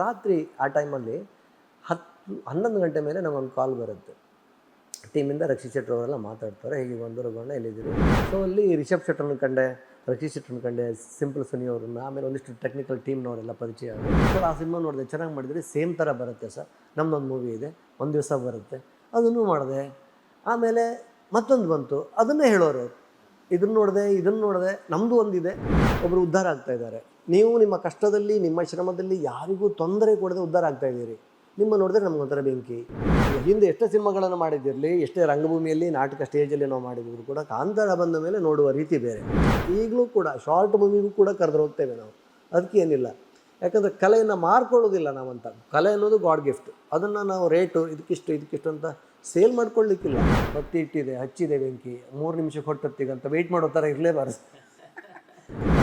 ರಾತ್ರಿ ಆ ಟೈಮಲ್ಲಿ ಹತ್ತು, ಹನ್ನೊಂದು ಗಂಟೆ ಮೇಲೆ ನಮಗೊಂದು ಕಾಲ್ ಬರುತ್ತೆ. ಟೀಮಿಂದ ರಕ್ಷಿತ್ ಶೆಟ್ಟರ್ ಅವರೆಲ್ಲ ಮಾತಾಡ್ತಾರೆ, ಹೀಗೆ ಒಂದು ಗಂಡ, ಎಲ್ಲಿದ್ದೀರಿ? ಸೊ ಅಲ್ಲಿ ರಿಷಬ್ ಶೆಟ್ಟರ್ನ ಕಂಡೆ, ರಕ್ಷಿತ್ ಶೆಟ್ಟರ್ನ ಕಂಡೆ, ಸಿಂಪಲ್ ಸುನಿ ಅವ್ರನ್ನ, ಆಮೇಲೆ ಒಂದಿಷ್ಟು ಟೆಕ್ನಿಕಲ್ ಟೀಮ್ನವರೆಲ್ಲ ಪರಿಚಯ. ಸರ್, ಆ ಸಿನಿಮಾ ನೋಡಿದೆ, ಚೆನ್ನಾಗಿ ಮಾಡಿದರೆ, ಸೇಮ್ ಥರ ಬರುತ್ತೆ ಸರ್. ನಮ್ಮದೊಂದು ಮೂವಿ ಇದೆ, ಒಂದು ದಿವಸ ಬರುತ್ತೆ. ಅದನ್ನು ಮಾಡಿದೆ. ಆಮೇಲೆ ಮತ್ತೊಂದು ಬಂತು, ಅದನ್ನೇ ಹೇಳೋರು. ಇದನ್ನು ನೋಡಿದೆ ಇದನ್ನು ನೋಡಿದೆ ನಮ್ಮದು ಒಂದಿದೆ. ಒಬ್ಬರು ಉದ್ಧಾರ ಆಗ್ತಾ ಇದ್ದಾರೆ. ನೀವು ನಿಮ್ಮ ಕಷ್ಟದಲ್ಲಿ, ನಿಮ್ಮ ಶ್ರಮದಲ್ಲಿ ಯಾರಿಗೂ ತೊಂದರೆ ಕೊಡದೆ ಉದ್ಧಾರ ಆಗ್ತಾ ಇದ್ದೀರಿ. ನಿಮ್ಮ ನೋಡಿದ್ರೆ ನಮಗೊಂಥರ ಬೆಂಕಿ. ಹಿಂದೆ ಎಷ್ಟೇ ಸಿನಿಮಾಗಳನ್ನು ಮಾಡಿದ್ದಿರಲಿ, ಎಷ್ಟೇ ರಂಗಭೂಮಿಯಲ್ಲಿ, ನಾಟಕ ಸ್ಟೇಜಲ್ಲಿ ನಾವು ಮಾಡಿದ್ರು ಕೂಡ ಕಾಂತಾರ ಬಂದ ಮೇಲೆ ನೋಡುವ ರೀತಿ ಬೇರೆ. ಈಗಲೂ ಕೂಡ ಶಾರ್ಟ್ ಮೂವಿಗೂ ಕೂಡ ಕರೆದು ಹೋಗ್ತೇವೆ ನಾವು. ಅದಕ್ಕೆ ಏನಿಲ್ಲ. ಯಾಕಂದರೆ ಕಲೆಯನ್ನು ಮಾರ್ಕೊಳ್ಳೋದಿಲ್ಲ ನಾವಂತ. ಕಲೆ ಅನ್ನೋದು ಗಾಡ್ ಗಿಫ್ಟ್. ಅದನ್ನು ನಾವು ರೇಟು, ಇದಕ್ಕಿಷ್ಟು ಇದಕ್ಕಿಷ್ಟು ಅಂತ ಸೇಲ್ ಮಾಡ್ಕೊಳ್ಳಿಕ್ಕಿಲ್ಲ. ಬತ್ತಿ ಇಟ್ಟಿದೆ, ಹಚ್ಚಿದೆ ಬೆಂಕಿ. ಮೂರು ನಿಮಿಷಕ್ಕೆ ಕೊಟ್ಟತ್ತಿಗೆ ಅಂತ ವೆಯ್ಟ್ ಮಾಡೋ ಥರ ಇರಲೇಬಾರ್ದು.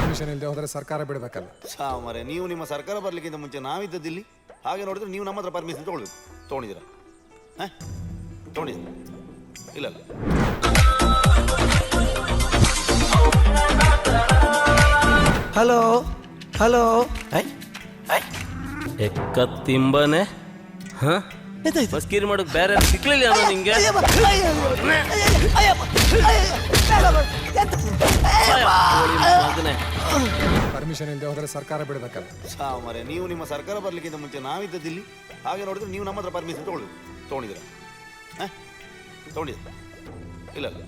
ಪರ್ಮಿಷನ್ ಇಲ್ಲದೆ ಹೋದ್ರೆ ಸರ್ಕಾರ ಬಿಡಬೇಕಲ್ಲ. ಸಾಮರೆ ನೀವು ನಿಮ್ಮ ಸರ್ಕಾರ ಬರ್ಲಿಕ್ಕಿಂತ ಮುಂಚೆ ನಾವಿದ್ದದಿಲ್ಲಿ ಹಾಗೆ ನೋಡಿದ್ರೆ ನೀವು ನಮ್ಮ ಹತ್ರ ಪರ್ಮಿಷನ್ ತೊಗೊಳ್ಬೇಕು. ತೊಗೊಂಡಿದ್ದೀರಾ? ಹಾಂ? ತೊಗೊಂಡಿದ್ದೀರಾ? ಇಲ್ಲ ಇಲ್ಲ. Hello hello. ಎಕ್ಕತ್ತಿಂಬನೆ. ಹ? ಬಸ್ಕೀರ್ ಮಾಡೋಕ್ ಬೇರೆ ಸಿಕ್ಲಿಲ್ಲ ಅನ್ನೋ ನಿಂಗೆ. ಪರ್ಮಿಷನ್ ಇಲ್ಲದೆ ಹೋದ್ರೆ ಸರ್ಕಾರ ಬಿಡಬೇಕಲ್ಲ. ಸಾಮರೆ ನೀವು ನಿಮ್ಮ ಸರ್ಕಾರ ಬರ್ಲಿಕ್ಕಿಂತ ಮುಂಚೆ ನಾವಿದ್ದದಿಲ್ಲಿ ಹಾಗೆ ನೋಡಿದ್ರೆ ನೀವು ನಮ್ಮ ಹತ್ರ ಪರ್ಮಿಷನ್ ತಗೊಳ್ಳಿ ತಗೊಂಡಿದ್ರೆ ಹಾಂ? ತೊಗೊಂಡಿದ್ದೀರಾ? ಇಲ್ಲ ಇಲ್ಲ.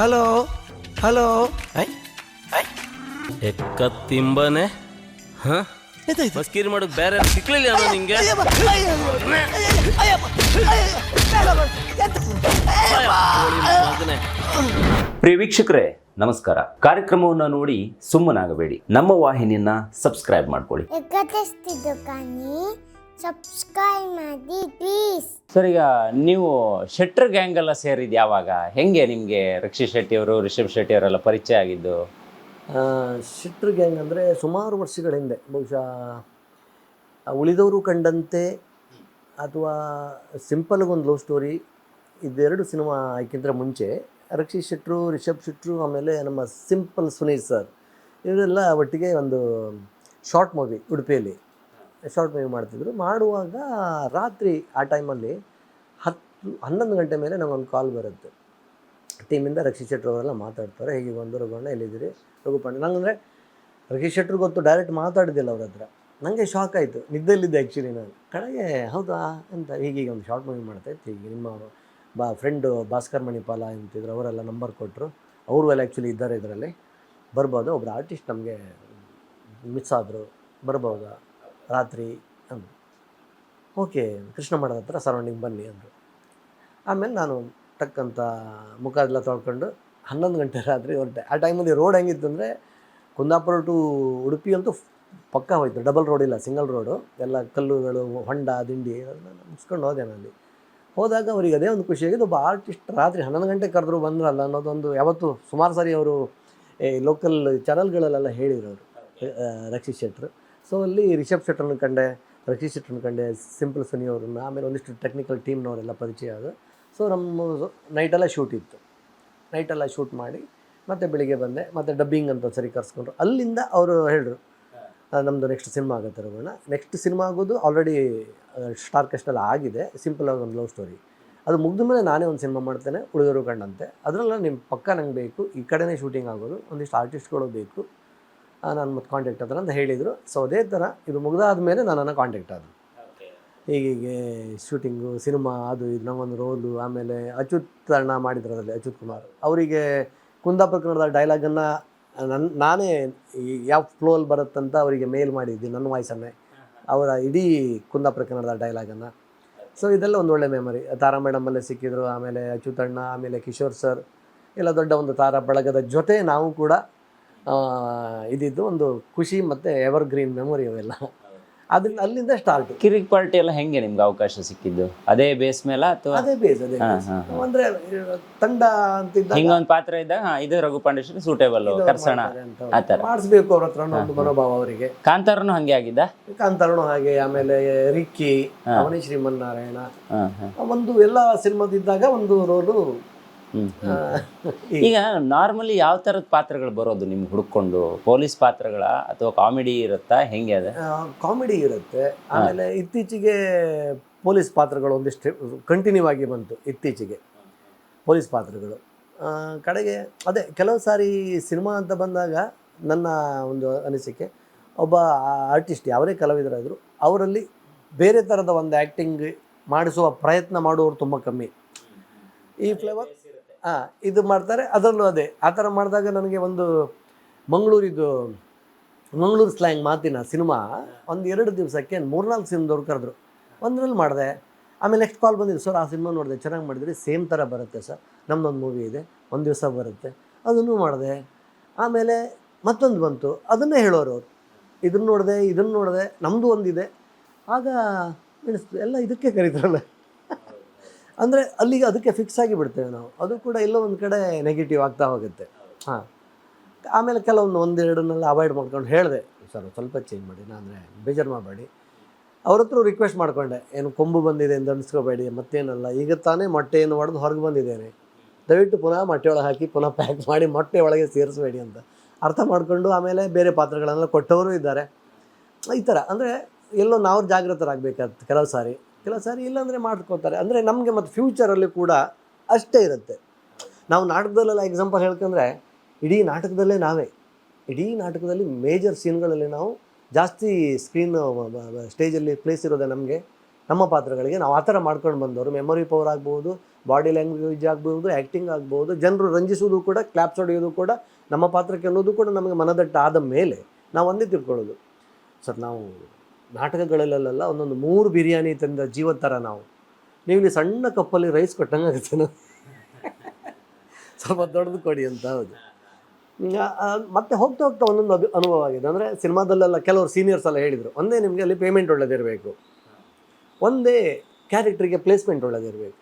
Hello hello. ಎಕ್ಕತ್ತಿಂಬನೆ. ಹ ಬಸ್ಕೀರ್ ಮಾಡೋದು ಬೇರೆ ಸಿಕ್ಲಿಲ್ಲ ಅನ್ನೋ ನಿಂಗೆ. ಪ್ರಿಯ ವೀಕ್ಷಕರೇ ನಮಸ್ಕಾರ. ಕಾರ್ಯಕ್ರಮವನ್ನು ನೋಡಿ ಸುಮ್ಮನಾಗಬೇಡಿ. ನಮ್ಮ ವಾಹಿನಿಯನ್ನ ಸಬ್ಸ್ಕ್ರೈಬ್ ಮಾಡ್ಕೊಳ್ಳಿ. ಸಬ್ಸ್ಕ್ರೈಬ್ ಮಾಡಿ ಪ್ಲೀಸ್ ಸರ್ ಈಗ ನೀವು ಶೆಟ್ರ್ ಗ್ಯಾಂಗ್ ಎಲ್ಲ ಸೇರಿದ್ದು ಯಾವಾಗ? ಹೆಂಗೆ ನಿಮಗೆ ರಕ್ಷಿತ್ ಶೆಟ್ಟಿ ಅವರು ರಿಷಬ್ ಶೆಟ್ಟಿ ಅವರೆಲ್ಲ ಪರಿಚಯ ಆಗಿದ್ದು? ಶಿಟ್ರ್ ಗ್ಯಾಂಗ್ ಅಂದರೆ ಸುಮಾರು ವರ್ಷಗಳ ಹಿಂದೆ, ಬಹುಶಃ ಉಳಿದವರು ಕಂಡಂತೆ ಅಥವಾ ಸಿಂಪಲ್ಗೊಂದು ಲವ್ ಸ್ಟೋರಿ, ಇದೆರಡು ಸಿನಿಮಾ ಆಯ್ಕಿಂತ ಮುಂಚೆ ರಕ್ಷಿತ್ ಶೆಟ್ರು ರಿಷಬ್ ಶೆಟ್ರು ಆಮೇಲೆ ನಮ್ಮ ಸಿಂಪಲ್ ಸುನೀಲ್ ಸರ್, ಇವರೆಲ್ಲ ಒಟ್ಟಿಗೆ ಒಂದು ಶಾರ್ಟ್ ಮೂವಿ ಉಡುಪಿಯಲ್ಲಿ, ಶಾರ್ಟ್ ಮೂವಿ ಮಾಡ್ತಿದ್ರು. ಮಾಡುವಾಗ ರಾತ್ರಿ ಆ ಟೈಮಲ್ಲಿ ಹತ್ತು, ಹನ್ನೊಂದು ಗಂಟೆ ಮೇಲೆ ನಮಗೊಂದು ಕಾಲ್ ಬರುತ್ತೆ. ಟೀಮಿಂದ ರಕ್ಷಿತ್ ಶೆಟ್ರ್ ಅವರೆಲ್ಲ ಮಾತಾಡ್ತಾರೆ. ಹೇಗೆ ರಘುವಣ್ಣ ಎಲ್ಲಿದ್ದೀರಿ? ರಘುಪಣ್ಣ ನಂಗಂದರೆ ರಕ್ಷಿತ್ ಶೆಟ್ರ್ ಗೊತ್ತು ಡೈರೆಕ್ಟ್ ಮಾತಾಡಿದ್ದಿಲ್ಲ ಅವ್ರ ಹತ್ರ. ನನಗೆ ಶಾಕ್ ಆಯಿತು. ನಿದ್ದೆಲ್ಲಿದ್ದೆ ಆ್ಯಕ್ಚುಲಿ ನಾನು. ಕಡೆಗೆ, ಹೌದಾ ಅಂತ ಹೀಗೀಗ ಒಂದು ಶಾರ್ಟ್ ಮೂವಿ ಮಾಡ್ತಾ ಇತ್ತು. ಹೀಗೆ ನಿಮ್ಮ ಬಾ ಫ್ರೆಂಡು ಭಾಸ್ಕರ್ ಮಣಿಪಾಲ ಅಂತಿದ್ರು, ಅವರೆಲ್ಲ ನಂಬರ್ ಕೊಟ್ಟರು ಅವರು ಎಲ್ಲ ಆ್ಯಕ್ಚುಲಿ ಇದ್ದಾರೆ ಇದರಲ್ಲಿ. ಬರ್ಬೋದು. ಒಬ್ಬರು ಆರ್ಟಿಸ್ಟ್ ನಮಗೆ ಮಿಸ್ ಆದರು. ಬರ್ಬೋದಾ? ರಾತ್ರಿ ಅಂದರು ಓಕೆ ಕೃಷ್ಣ ಮಾಡೋದ ಹತ್ರ ಸರೌಂಡಿಂಗ್ ಬನ್ನಿ ಅಂದರು. ಆಮೇಲೆ ನಾನು ಟಕ್ ಅಂತ ಮುಖ ಎಲ್ಲ ತೊಳ್ಕೊಂಡು ಹನ್ನೊಂದು ಗಂಟೆ ರಾತ್ರಿ ಹೊರಟೆ. ಆ ಟೈಮಲ್ಲಿ ರೋಡ್ ಹೆಂಗಿತ್ತು ಅಂದರೆ ಕುಂದಾಪುರ ಟು ಉಡುಪಿ ಅಂತೂ ಪಕ್ಕ ಹೋಯ್ತು. ಡಬಲ್ ರೋಡ್ ಇಲ್ಲ ಸಿಂಗಲ್ ರೋಡು ಎಲ್ಲ ಕಲ್ಲುಗಳು, ಹೊಂಡ, ದಿಂಡಿ ಮುಗಿಸ್ಕೊಂಡು ಹೋದೆ ನಾನು ಅಲ್ಲಿ. ಹೋದಾಗ ಅವ್ರಿಗೆ ಅದೇ ಒಂದು ಖುಷಿಯಾಗಿದ್ದು ಒಬ್ಬ ಆರ್ಟಿಸ್ಟ್ ರಾತ್ರಿ ಹನ್ನೊಂದು ಗಂಟೆ ಕರೆದ್ರು ಬಂದ್ರಲ್ಲ ಅನ್ನೋದೊಂದು ಯಾವತ್ತು ಸುಮಾರು ಸಾರಿ ಅವರು ಲೋಕಲ್ ಚಾನಲ್ಗಳಲ್ಲೆಲ್ಲ ಹೇಳಿರೋರು ಅವರು ರಕ್ಷಿತ್ ಶೆಟ್ರು. ಸೊ ಅಲ್ಲಿ ರಿಷಬ್ ಶೆಟ್ರನ್ನ ಕಂಡೆ, ರಕ್ಷಿತ್ ಶೆಟ್ರನ್ನ ಕಂಡೆ, ಸಿಂಪಲ್ ಸುನಿ ಅವ್ರನ್ನ ಆಮೇಲೆ ಒಂದಿಷ್ಟು ಟೆಕ್ನಿಕಲ್ ಟೀಮ್ನವರೆಲ್ಲ ಪರಿಚಯ ಆದರು ಸೊ ನಮ್ಮ ನೈಟೆಲ್ಲ ಶೂಟ್ ಇತ್ತು. ನೈಟೆಲ್ಲ ಶೂಟ್ ಮಾಡಿ, ಮತ್ತೆ ಬೆಳಿಗ್ಗೆ ಬಂದೆ, ಮತ್ತೆ ಡಬ್ಬಿಂಗ್ ಅಂತ ಸರಿ ಕರ್ಸ್ಕೊಂಡ್ರು. ಅಲ್ಲಿಂದ ಅವರು ಹೇಳಿದ್ರು ನಮ್ಮದು ನೆಕ್ಸ್ಟ್ ಸಿನಿಮಾ ಆಗುತ್ತೆ ರೋಣ ನೆಕ್ಸ್ಟ್ ಸಿನಿಮಾ ಆಗೋದು ಆಲ್ರೆಡಿ ಸ್ಟಾರ್ ಕಾಸ್ಟೆಲ್ಲ ಆಗಿದೆ. ಸಿಂಪಲ್ ಆಗಿ ಒಂದು ಲವ್ ಸ್ಟೋರಿ ಅದು ಮುಗಿದ ಮೇಲೆ ನಾನೇ ಒಂದು ಸಿನಿಮಾ ಮಾಡ್ತೇನೆ ಹುಡುಗರು ಕಂಡಂತೆ. ಅದರಲ್ಲ ನಿಮ್ಮ ಪಕ್ಕ ನಂಗೆ ಬೇಕು, ಈ ಕಡೆನೇ ಶೂಟಿಂಗ್ ಆಗೋದು, ಒಂದಿಷ್ಟು ಆರ್ಟಿಸ್ಟ್ಗಳು ಬೇಕು ನಾನು ಮತ್ತು ಕಾಂಟ್ಯಾಕ್ಟ್ ಆದ್ರೆ ಅಂತ ಹೇಳಿದರು. ಸೊ ಅದೇ ಥರ ಇದು ಮುಗಿದಾದ ಮೇಲೆ ನನ್ನನ್ನು ಕಾಂಟ್ಯಾಕ್ಟ್ ಆದರು. ಹೀಗೀಗೆ ಶೂಟಿಂಗು, ಸಿನಿಮಾ, ಅದು ಇದು ನಮ್ಮೊಂದು ರೋಲು, ಆಮೇಲೆ ಅಚ್ಯುತ್ ಅಣ್ಣ ಮಾಡಿದ್ರು ಅದರಲ್ಲಿ ಅಚ್ಯುತ್ ಕುಮಾರ್. ಅವರಿಗೆ ಕುಂದಾಪುರ ಕನ್ನಡದ ಡೈಲಾಗನ್ನು ನನ್ನ ನಾನೇ ಯಾವ ಫ್ಲೋಲ್ಲಿ ಬರುತ್ತಂತ ಅವರಿಗೆ ಮೇಲ್ ಮಾಡಿದ್ದೆ ನನ್ನ ವಾಯ್ಸನ್ನೇ. ಅವರ ಇಡೀ ಕುಂದಾಪುರ ಕನ್ನಡದ ಡೈಲಾಗನ್ನು. ಸೊ ಇದೆಲ್ಲ ಒಂದು ಒಳ್ಳೆ ಮೆಮರಿ ತಾರಾ ಮೇಡಮಲ್ಲೇ ಸಿಕ್ಕಿದ್ರು, ಆಮೇಲೆ ಅಚ್ಯುತ್ ಅಣ್ಣ, ಆಮೇಲೆ ಕಿಶೋರ್ ಸರ್, ಎಲ್ಲ ದೊಡ್ಡ ಒಂದು ತಾರಾ ಬಳಗದ ಜೊತೆ ನಾವು ಕೂಡ ಇದಿದ್ದು ಒಂದು ಖುಷಿ ಮತ್ತು ಎವರ್ ಗ್ರೀನ್ ಮೆಮೊರಿ ಅವೆಲ್ಲ. ಅದರಿಂದ ಅಲ್ಲಿಂದ ಸ್ಟಾರ್ಟ್ ಕಿರಿಕ್ ಪಾರ್ಟಿ ಎಲ್ಲ ಹೆಂಗೆ ನಿಮ್ಗೆ ಅವಕಾಶ ಸಿಕ್ಕಿದ್ದು? ಅದೇ ಬೇಸ್ ಮೇಲೆ ಅಥವಾ? ಅದೇ ಬೇಸ್ ಅದೇ ಅಂದ್ರೆ ತಂಡ ಅಂತಿದ್ದಾಗ ಹಿಂಗೊಂದು ಪಾತ್ರ ಇದ್ದಾಗ ಹಾ, ಇದು ರಘು ಪಾಂಡೇಶ್ವರಿ ಸೂಟೇಬಲ್ ಕರ್ಸಣ ಆತರ ಆ ಥರ. ಮಾಡಿಸ್ಬೇಕು ಅವ್ರ ಹತ್ರ ಅನ್ನೋ ಒಂದು ಮನೋಭಾವ ಅವರಿಗೆ. ಕಾಂತಾರನು ಹಂಗೆ ಆಗಿದ್ದ? ಕಾಂತಾರನು ಹಾಗೆ ಆಮೇಲೆ ರಿಕ್ಕಿ ಅವನೇ ಶ್ರೀಮನ್ನಾರಾಯಣ. ಹಾಂ ಹಾಂ. ಒಂದು ಎಲ್ಲ ಸಿನಿಮಾದಿದ್ದಾಗ ಒಂದು ರೋಲು ಈಗ ನಾರ್ಮಲಿ ಯಾವ ಥರದ ಪಾತ್ರಗಳು ಬರೋದು ನಿಮ್ಗೆ ಹುಡ್ಕೊಂಡು? ಪೊಲೀಸ್ ಪಾತ್ರಗಳ ಅಥವಾ ಕಾಮಿಡಿ ಇರುತ್ತಾ? ಹೆಂಗೆ ಅದ? ಕಾಮಿಡಿ ಇರುತ್ತೆ. ಆಮೇಲೆ ಇತ್ತೀಚೆಗೆ ಪೊಲೀಸ್ ಪಾತ್ರಗಳು ಒಂದಿಷ್ಟು ಕಂಟಿನ್ಯೂ ಆಗಿ ಬಂತು ಇತ್ತೀಚೆಗೆ ಪೊಲೀಸ್ ಪಾತ್ರಗಳು. ಕಡೆಗೆ ಅದೇ ಕೆಲವು ಸಾರಿ ಸಿನಿಮಾ ಅಂತ ಬಂದಾಗ ನನ್ನ ಒಂದು ಅನಿಸಿಕೆ ಒಬ್ಬ ಆರ್ಟಿಸ್ಟ್ ಯಾವರೇ ಕಲಾವಿದರಾದರೂ ಅವರಲ್ಲಿ ಬೇರೆ ಥರದ ಒಂದು ಆ್ಯಕ್ಟಿಂಗ್ ಮಾಡಿಸುವ ಪ್ರಯತ್ನ ಮಾಡುವವರು ತುಂಬ ಕಮ್ಮಿ. ಈ ಫ್ಲೇವರ್ ಹಾಂ ಇದು ಮಾಡ್ತಾರೆ, ಅದರಲ್ಲೂ ಅದೇ. ಆ ಥರ ಮಾಡಿದಾಗ ನನಗೆ ಒಂದು ಮಂಗಳೂರಿದು ಮಂಗಳೂರು ಸ್ಲ್ಯಾಂಗ್ ಮಾತಿನ ಸಿನಿಮಾ ಒಂದು ಎರಡು ದಿವಸಕ್ಕೆ ಮೂರ್ನಾಲ್ಕು ಸಿನಿಮಾದವ್ರು ಕರೆದ್ರು. ಒಂದರಲ್ಲಿ ಮಾಡಿದೆ. ಆಮೇಲೆ ನೆಕ್ಸ್ಟ್ ಕಾಲ್ ಬಂದಿದೆ, ಸರ್, ಆ ಸಿನಿಮಾ ನೋಡಿದೆ, ಚೆನ್ನಾಗಿ ಮಾಡಿದ್ರಿ ಸೇಮ್ ಥರ ಬರುತ್ತೆ, ಸರ್. ನಮ್ಮದೊಂದು ಮೂವಿ ಇದೆ, ಒಂದು ದಿವಸ ಬರುತ್ತೆ. ಅದನ್ನು ಮಾಡಿದೆ. ಆಮೇಲೆ ಮತ್ತೊಂದು ಬಂತು, ಅದನ್ನೇ ಹೇಳೋರು ಅವರು. ಇದನ್ನು ನೋಡಿದೆ ಇದನ್ನು ನೋಡಿದೆ ನಮ್ಮದು ಒಂದಿದೆ. ಆಗ ಎಲ್ಲ ಇದಕ್ಕೆ ಕರೀತಾರಲ್ಲ. ಅಂದರೆ ಅಲ್ಲಿಗೆ ಅದಕ್ಕೆ ಫಿಕ್ಸ್ ಆಗಿ ಬಿಡ್ತೇವೆ ನಾವು. ಅದು ಕೂಡ ಎಲ್ಲೋ ಒಂದು ಕಡೆ ನೆಗೆಟಿವ್ ಆಗ್ತಾ ಹೋಗುತ್ತೆ. ಹಾಂ. ಆಮೇಲೆ ಕೆಲವೊಂದು ಒಂದೆರಡನ್ನೆಲ್ಲ ಅವಾಯ್ಡ್ ಮಾಡ್ಕೊಂಡು ಹೇಳಿದೆ, ಸರ್ ಸ್ವಲ್ಪ ಚೇಂಜ್ ಮಾಡಿ ಅಂದರೆ ಬೇಜಾರು ಮಾಡಬೇಡಿ. ಅವ್ರ ಹತ್ರ ರಿಕ್ವೆಸ್ಟ್ ಮಾಡ್ಕೊಂಡೆ, ಏನು ಕೊಂಬು ಬಂದಿದೆ ಅಂತ ಅನಿಸ್ಕೋಬೇಡಿ, ಮತ್ತೇನಲ್ಲ, ಈಗ ತಾನೇ ಮೊಟ್ಟೆಯನ್ನು ಹೊಡೆದು ಹೊರಗೆ ಬಂದಿದ್ದೇನೆ. ದಯವಿಟ್ಟು ಪುನಃ ಮೊಟ್ಟೆ ಒಳಗೆ ಹಾಕಿ, ಪುನಃ ಪ್ಯಾಕ್ ಮಾಡಿ ಮೊಟ್ಟೆ ಒಳಗೆ ಸೇರಿಸಬೇಡಿ ಅಂತ. ಅರ್ಥ ಮಾಡಿಕೊಂಡು ಆಮೇಲೆ ಬೇರೆ ಪಾತ್ರಗಳನ್ನೆಲ್ಲ ಕೊಟ್ಟವರು ಇದ್ದಾರೆ. ಈ ಥರ, ಅಂದರೆ ಎಲ್ಲೋ ನಾವು ಜಾಗೃತರಾಗಬೇಕಾದ ಕೆಲವು ಸಾರಿ. ಕೆಲವು ಸಾರಿ ಇಲ್ಲಾಂದರೆ ಮಾಡ್ಕೋತಾರೆ. ಅಂದರೆ ನಮಗೆ ಮತ್ತು ಫ್ಯೂಚರಲ್ಲಿ ಕೂಡ ಅಷ್ಟೇ ಇರುತ್ತೆ. ನಾವು ನಾಟಕದಲ್ಲೆಲ್ಲ ಎಕ್ಸಾಂಪಲ್ ಹೇಳ್ಕಂದ್ರೆ ಇಡೀ ನಾಟಕದಲ್ಲೇ ನಾವೇ. ಇಡೀ ನಾಟಕದಲ್ಲಿ ಮೇಜರ್ ಸೀನ್ಗಳಲ್ಲಿ ನಾವು ಜಾಸ್ತಿ ಸ್ಕ್ರೀನ್ ಸ್ಟೇಜಲ್ಲಿ ಪ್ಲೇಸ್ ಇರೋದೇ ನಮಗೆ. ನಮ್ಮ ಪಾತ್ರಗಳಿಗೆ ನಾವು ಆ ಥರ ಮಾಡ್ಕೊಂಡು ಬಂದವರು. ಮೆಮೊರಿ ಪವರ್ ಆಗ್ಬೋದು ಬಾಡಿ ಲ್ಯಾಂಗ್ವೇಜ್ ಆಗ್ಬೋದು ಆ್ಯಕ್ಟಿಂಗ್ ಆಗ್ಬೋದು, ಜನರು ರಂಜಿಸೋದು ಕೂಡ ಕ್ಲಾಪ್ಸ್ ಹೊಡೆಯೋದು ಕೂಡ, ನಮ್ಮ ಪಾತ್ರಕ್ಕೆ ಅನ್ನೋದು ಕೂಡ ನಮಗೆ ಮನದಟ್ಟ ಆದ ಮೇಲೆ ನಾವು ಒಂದೇ ತಿಳ್ಕೊಳ್ಳೋದು. ಸರ್, ನಾವು ನಾಟಕಗಳಲ್ಲೆಲ್ಲ ಒಂದೊಂದು ಮೂರು ಬಿರಿಯಾನಿ ತಂದ ಜೀವ ಥರ ನಾವು. ನೀವು ಇಲ್ಲಿ ಸಣ್ಣ ಕಪ್ಪಲ್ಲಿ ರೈಸ್ ಕೊಟ್ಟಂಗೆ ಆಗುತ್ತೆ ನಾವು ಸ್ವಲ್ಪ ದೊಡ್ಡದು ಕೊಡಿ ಅಂತ ಹೌದು. ಮತ್ತೆ ಹೋಗ್ತಾ ಹೋಗ್ತಾ ಒಂದೊಂದು ಅಭಿ ಅನುಭವ ಆಗಿದೆ. ಅಂದರೆ ಸಿನಿಮಾದಲ್ಲೆಲ್ಲ ಕೆಲವರು ಸೀನಿಯರ್ಸ್ ಎಲ್ಲ ಹೇಳಿದರು ಒಂದೇ ನಿಮಗೆ ಅಲ್ಲಿ ಪೇಮೆಂಟ್ ಒಳ್ಳೆದಿರಬೇಕು. ಒಂದೇ ಕ್ಯಾರೆಕ್ಟ್ರಿಗೆ ಪ್ಲೇಸ್ಮೆಂಟ್ ಒಳ್ಳೆದಿರಬೇಕು.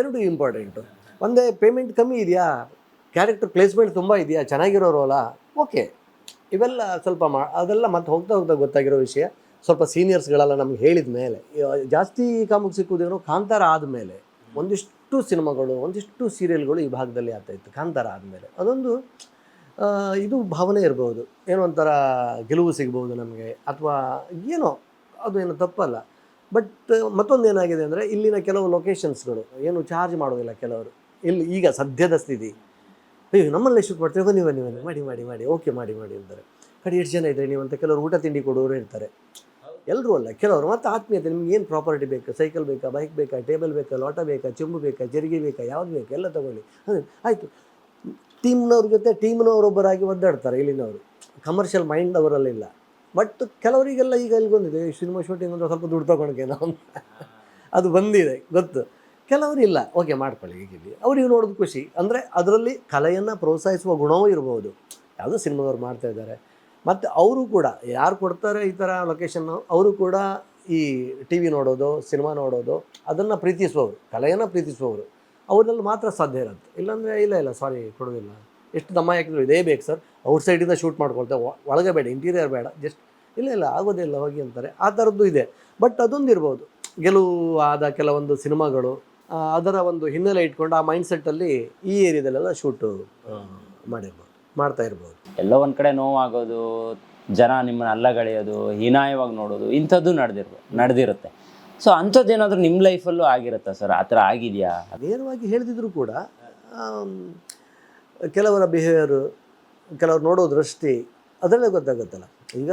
ಎರಡು ಇಂಪಾರ್ಟೆಂಟು ಒಂದೇ ಪೇಮೆಂಟ್ ಕಮ್ಮಿ ಇದೆಯಾ? ಕ್ಯಾರೆಕ್ಟರ್ ಪ್ಲೇಸ್ಮೆಂಟ್ ತುಂಬ ಇದೆಯಾ? ಚೆನ್ನಾಗಿರೋರು ಅಲ್ಲ? ಓಕೆ ಇವೆಲ್ಲ ಸ್ವಲ್ಪ ಮಾ, ಅದೆಲ್ಲ ಮತ್ತೆ ಹೋಗ್ತಾ ಹೋಗ್ತಾ ಗೊತ್ತಾಗಿರೋ ವಿಷಯ. ಸ್ವಲ್ಪ ಸೀನಿಯರ್ಸ್ಗಳೆಲ್ಲ ನಮ್ಗೆ ಹೇಳಿದ ಮೇಲೆ ಜಾಸ್ತಿ ಕಾಮಕ್ಕೆ ಸಿಕ್ಕುವುದೇನೋ ಕಾಂತಾರ ಆದಮೇಲೆ ಒಂದಿಷ್ಟು ಸಿನಿಮಾಗಳು, ಒಂದಿಷ್ಟು ಸೀರಿಯಲ್ಗಳು ಈ ಭಾಗದಲ್ಲಿ ಆಗ್ತಾಯಿತ್ತು ಕಾಂತಾರ ಆದಮೇಲೆ. ಅದೊಂದು ಇದು ಭಾವನೆ ಇರ್ಬೋದು. ಏನೋ ಒಂಥರ ಗೆಲುವು ಸಿಗ್ಬೋದು ನಮಗೆ, ಅಥವಾ ಏನೋ, ಅದು ಏನು ತಪ್ಪಲ್ಲ. ಬಟ್ ಮತ್ತೊಂದು ಏನಾಗಿದೆ ಅಂದರೆ, ಇಲ್ಲಿನ ಕೆಲವು ಲೊಕೇಶನ್ಸ್ಗಳು ಏನು ಚಾರ್ಜ್ ಮಾಡೋದಿಲ್ಲ ಕೆಲವರು. ಇಲ್ಲಿ ಈಗ ಸದ್ಯದ ಸ್ಥಿತಿ. ಅಯ್ಯೋ ನಮ್ಮಲ್ಲೇ ಶೂಟ್ ಮಾಡ್ತೀವಿ ಬನ್ನಿ ಬನ್ನಿ ಬನ್ನಿ ಮಾಡಿ ಮಾಡಿ ಮಾಡಿ. ಓಕೆ ಮಾಡಿ ಮಾಡಿ ಅಂತಾರೆ. ಕಡೆ ಎಷ್ಟು ಜನ ಇದ್ದಾರೆ ನೀವು ಅಂತ ಕೆಲವರು ಊಟ ತಿಂಡಿ ಕೊಡೋರು ಇರ್ತಾರೆ. ಎಲ್ಲರೂ ಅಲ್ಲ. ಕೆಲವರು ಮತ್ತು ಆತ್ಮೀಯತೆ, ನಿಮ್ಗೆ ಏನು ಪ್ರಾಪರ್ಟಿ ಬೇಕು? ಸೈಕಲ್ ಬೇಕಾ ಬೈಕ್ ಬೇಕಾ ಟೇಬಲ್ ಬೇಕಾ ಲೋಟ ಬೇಕಾ ಚೆಂಬು ಬೇಕಾ, ಜರಿಗೆ ಬೇಕಾ, ಯಾವ್ದು ಬೇಕಾ? ಎಲ್ಲ ತಗೊಳ್ಳಿ. ಆಯಿತು. ಟೀಮ್ನವ್ರ ಜೊತೆ ಟೀಮ್ನವರೊಬ್ಬರಾಗಿ ಒದ್ದಾಡ್ತಾರೆ ಇಲ್ಲಿನವರು. ಕಮರ್ಷಿಯಲ್ ಮೈಂಡ್ ಅವರಲ್ಲಿಲ್ಲ ಬಟ್ ಕೆಲವರಿಗೆಲ್ಲ ಈಗ ಇಲ್ಲಿ ಬಂದಿದೆ. ಸಿನಿಮಾ ಶೂಟಿಂಗ್ ಅಂದರೆ ಸ್ವಲ್ಪ ದುಡ್ಡು ತಗೊಳಕ್ಕೆ ನಾವು. ಅದು ಬಂದಿದೆ, ಗೊತ್ತು. ಕೆಲವರು ಇಲ್ಲ. ಓಕೆ, ಮಾಡ್ಕೊಳ್ಳಿ ಹೀಗಿಲ್ಲಿ ಅವ್ರಿಗೆ ನೋಡೋದು ಖುಷಿ. ಅಂದರೆ ಅದರಲ್ಲಿ ಕಲೆಯನ್ನು ಪ್ರೋತ್ಸಾಹಿಸುವ ಗುಣವೂ ಇರ್ಬೋದು. ಯಾವುದೋ ಸಿನಿಮಾದವ್ರು ಮಾಡ್ತಾ ಇದ್ದಾರೆ. ಮತ್ತು ಅವರು ಕೂಡ, ಯಾರು ಕೊಡ್ತಾರೆ ಈ ಥರ ಲೊಕೇಶನ್ನು ಅವರು ಕೂಡ ಈ ಟಿ ವಿ ನೋಡೋದು, ಸಿನಿಮಾ ನೋಡೋದು, ಅದನ್ನು ಪ್ರೀತಿಸುವವರು, ಕಲೆಯನ್ನು ಪ್ರೀತಿಸುವವರು. ಅವ್ರಲ್ಲಿ ಮಾತ್ರ ಸಾಧ್ಯ ಇರುತ್ತೆ. ಇಲ್ಲಾಂದರೆ ಇಲ್ಲ ಇಲ್ಲ ಸಾರಿ ಕೊಡೋದಿಲ್ಲ. ಎಷ್ಟು ದಮ್ಮ ಹಾಕಿದ್ರು ಇದೇ ಬೇಕು ಸರ್. ಔಟ್ ಸೈಡಿಂದ ಶೂಟ್ ಮಾಡ್ಕೊಳ್ತೇವೆ. ಒಳಗೆ ಬೇಡ ಇಂಟೀರಿಯರ್ ಬೇಡ ಜಸ್ಟ್ ಇಲ್ಲ ಇಲ್ಲ ಆಗೋದಿಲ್ಲ ಹೋಗಿ ಅಂತಾರೆ. ಆ ಥರದ್ದು ಇದೆ. ಬಟ್ ಅದೊಂದು ಇರ್ಬೋದು ಗೆಲುವು ಆದ ಕೆಲವೊಂದು ಸಿನಿಮಾಗಳು ಅದರ ಒಂದು ಹಿನ್ನೆಲೆ ಇಟ್ಕೊಂಡು ಆ ಮೈಂಡ್ ಮೈಂಡ್ಸೆಟ್ಟಲ್ಲಿ ಈ ಏರಿಯಾದಲ್ಲೆಲ್ಲ ಶೂಟು ಮಾಡಿರ್ಬೋದು ಮಾಡ್ತಾ ಇರ್ಬೋದು. ಎಲ್ಲ ಒಂದ್ ಕಡೆ ನೋವಾಗೋದು ಜನ ನಿಮ್ಮನ್ನ ಅಲ್ಲಗಳೆಯೋದು ಹೀನಾಯವಾಗಿ ನೋಡೋದು ಇಂಥದ್ದು ನಡೆದಿರ್ಬೋದು ನಡೆದಿರುತ್ತೆ. ಸೊ ಏನಾದರೂ ನಿಮ್ಮ ಲೈಫಲ್ಲೂ ಆಗಿರುತ್ತಾ ಸರ್ ಆ ಥರ ಆಗಿದೆಯಾ? ನೇರವಾಗಿ ಹೇಳಿದ್ರು ಕೂಡ ಕೆಲವರ ಬಿಹೇವಿಯರು ಕೆಲವರು ನೋಡೋ ದೃಷ್ಟಿ ಅದರಲ್ಲೇ ಗೊತ್ತಾಗುತ್ತಲ್ಲ. ಈಗ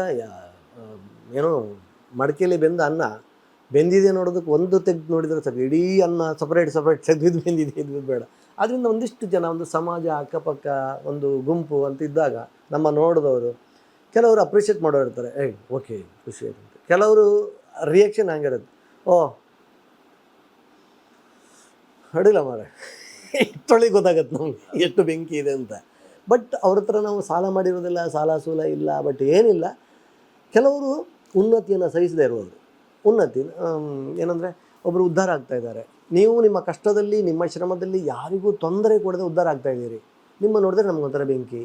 ಏನೋ ಮಡಿಕೆಯಲ್ಲಿ ಬೆಂದ ಅನ್ನ ಬೆಂದಿದೆ ನೋಡೋದಕ್ಕೆ ಒಂದು ತೆಗೆದು ನೋಡಿದರೆ ಸಾಕು. ಇಡೀ ಅನ್ನ ಸಪ್ರೇಟ್ ಸಪ್ರೇಟ್ ತೆಗೆದು ಬೆಂದಿದೆ ಇದು ಬೇಡ. ಅದರಿಂದ ಒಂದಿಷ್ಟು ಜನ ಒಂದು ಸಮಾಜ ಅಕ್ಕಪಕ್ಕ ಒಂದು ಗುಂಪು ಅಂತ ಇದ್ದಾಗ ನಮ್ಮ ನೋಡಿದವರು ಕೆಲವರು ಅಪ್ರಿಷಿಯೇಟ್ ಮಾಡೋರು ಇರ್ತಾರೆ. ಏಯ್ ಓಕೆ ಖುಷಿ ಆಯ್ತು ಕೆಲವರು ರಿಯಾಕ್ಷನ್ ಹಂಗಿರುತ್ತೆ. ಓ ಅಡಿಲ್ಲ ಮಾರೆ ತೊಳಿಗೆ ಗೊತ್ತಾಗತ್ತೆ ನಮ್ಗೆ ಎಷ್ಟು ಬೆಂಕಿ ಇದೆ ಅಂತ. ಬಟ್ ಅವ್ರ ಹತ್ರ ನಾವು ಸಾಲ ಮಾಡಿರೋದಿಲ್ಲ, ಸಾಲ ಸೂಲ ಇಲ್ಲ ಬಟ್ ಏನಿಲ್ಲ. ಕೆಲವರು ಉನ್ನತಿಯನ್ನು ಸಹಿಸದೇ ಇರುವವರು ಉನ್ನತಿ ಏನಂದರೆ ಒಬ್ಬರು ಉದ್ಧಾರ ಆಗ್ತಾ ಇದ್ದಾರೆ. ನೀವು ನಿಮ್ಮ ಕಷ್ಟದಲ್ಲಿ, ನಿಮ್ಮ ಶ್ರಮದಲ್ಲಿ ಯಾರಿಗೂ ತೊಂದರೆ ಕೊಡದೆ ಉದ್ಧಾರ ಆಗ್ತಾ ಇದ್ದೀರಿ. ನಿಮ್ಮ ನೋಡಿದ್ರೆ ನಮಗೊಂಥರ ಬೆಂಕಿ.